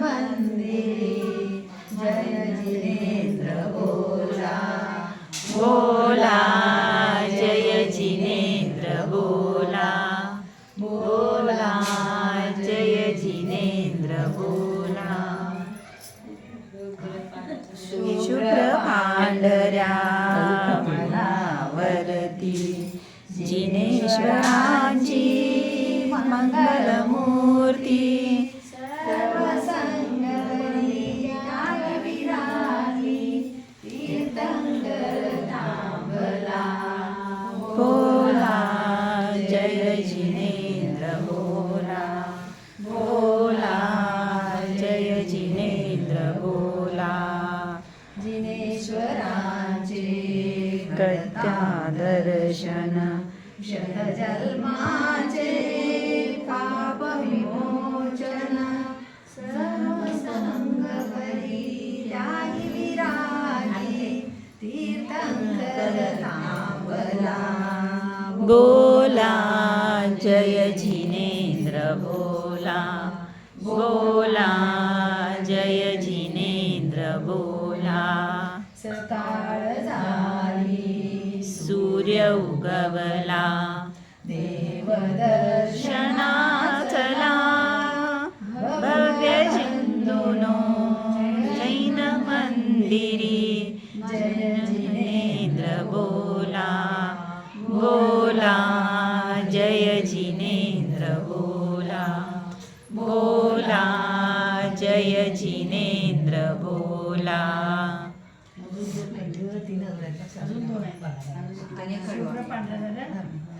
मंदिरे जय जिनेन्द्र बोला बोला जय जिनेन्द्र बोला बोला जय जिनेन्द्र बोला शुभ्र पांढऱ्या मनावरती जिनेश्वरांची मंगलमूर्ती बोला. जिनेश्वरांचे कत्या दर्शन शतजन्माचे पाप विमोचन सर्व संग परित्यागी विरागी तीर्थंकर थांबला बोला जय जिनेन्द्र बोला. बोला. जय जिनेन्द्र बोला। सकाळ झाली सूर्य उगवला। देवदर्शना क्षणाचला भव्य चिंदुनो जैन मंदिरी। जय बोला। बोला जय जिनेन्द्र बोला। बोला जय जिनेन्द्र शुभ्र पांढरा झाला.